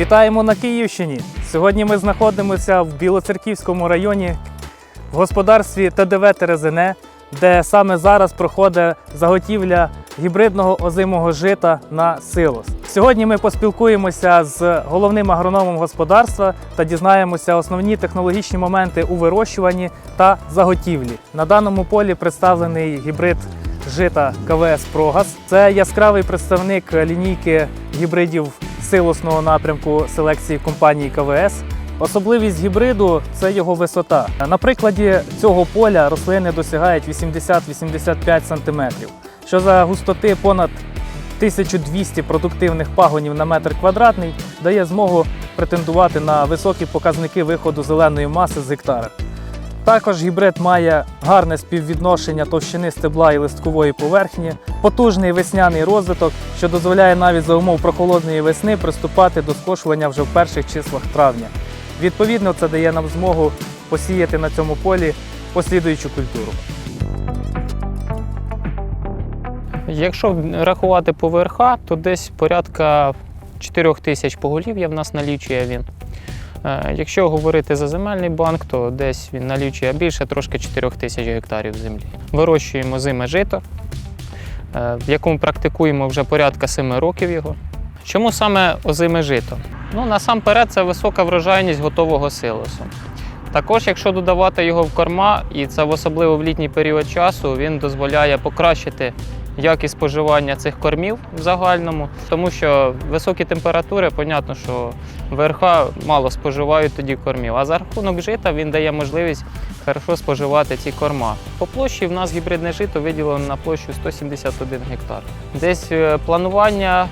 Вітаємо на Київщині. Сьогодні ми знаходимося в Білоцерківському районі в господарстві ТДВ Терезине, де саме зараз проходить заготівля гібридного озимого жита на силос. Сьогодні ми поспілкуємося з головним агрономом господарства та дізнаємося основні технологічні моменти у вирощуванні та заготівлі. На даному полі представлений гібрид жита КВС Прогас. Це яскравий представник лінійки гібридів силосного напрямку селекції компанії КВС. Особливість гібриду це його висота. На прикладі цього поля рослини досягають 80-85 см, що за густоти понад 1200 продуктивних пагонів на метр квадратний дає змогу претендувати на високі показники виходу зеленої маси з гектара. Також гібрид має гарне співвідношення товщини стебла і листкової поверхні, потужний весняний розвиток, що дозволяє навіть за умов прохолодної весни приступати до скошування вже в перших числах травня. Відповідно, це дає нам змогу посіяти на цьому полі послідуючу культуру. Якщо рахувати по ВРХ, то десь порядка 4 тисяч поголів'я в нас налічує він. Е, Якщо говорити за земельний банк, то десь він налічує більше трошки 4 тисяч гектарів землі. Вирощуємо зиме жито, е, в якому практикуємо вже порядка 7 років його. Чому саме озиме жито? Ну, насамперед, це висока врожайність готового силосу. Також, якщо додавати його в корма, і це особливо в літній період часу, він дозволяє покращити якість споживання цих кормів в загальному, тому що високі температури, понятно, що ВРХ мало споживають тоді кормів. А за рахунок жита він дає можливість хорошо споживати ці корма. По площі в нас гібридне жито виділено на площу 171 гектар. Десь е, планування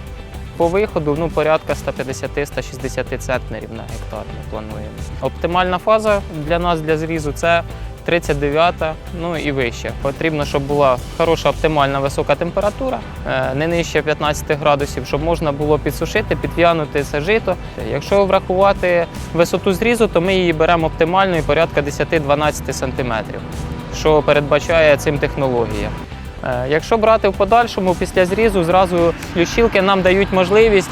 по виходу ну, порядка 150-160 центнерів на гектар ми плануємо. Оптимальна фаза для нас для зрізу це 39 ну і вище. Потрібно, щоб була хороша оптимальна висока температура, е, не нижче 15 градусів, щоб можна було підсушити, підв'янути це жито. Якщо врахувати висоту зрізу, то ми її беремо оптимальною порядка 10-12 см, що передбачає цим технологія. Е, Якщо брати в подальшому після зрізу, зразу лющилки нам дають можливість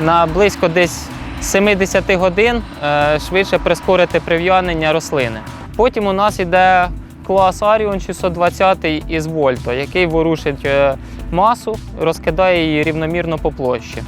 на близько десь 70 годин е, швидше прискорити прив'янення рослини. Потім у нас йде клас Аріон 620 із Вольто, який ворушить е, масу, розкидає її рівномірно по площі.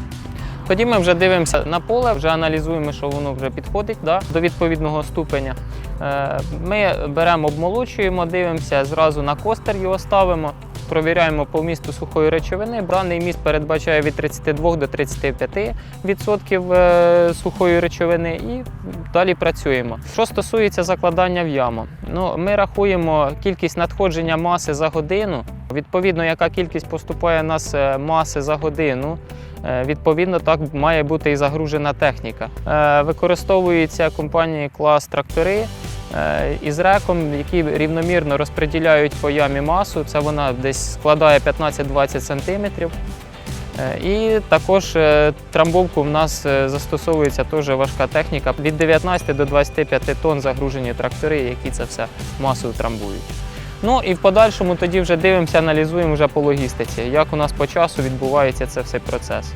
Тоді ми вже дивимося на поле, вже аналізуємо, що воно вже підходить да, до відповідного ступеня. Е, Ми беремо, обмолочуємо, дивимося, зразу на костер його ставимо, провіряємо по вмісту сухої речовини. Даний міст передбачає від 32 до 35 відсотків е, сухої речовини і далі працюємо. Що стосується закладання в яму, ну, ми рахуємо кількість надходження маси за годину. Відповідно, яка кількість поступає нас е, маси за годину, Е, Відповідно, так має бути і загружена техніка. Використовуються компанії клас трактори із реком, які рівномірно розподіляють по ямі масу. Це вона десь складає 15-20 см. І також е, трамбовку в нас е, застосовується теж важка техніка. Від 19 до 25 тонн загружені трактори, які це все масу трамбують. Ну і в подальшому тоді вже дивимося, аналізуємо вже по логістиці, як у нас по часу відбувається це все процес.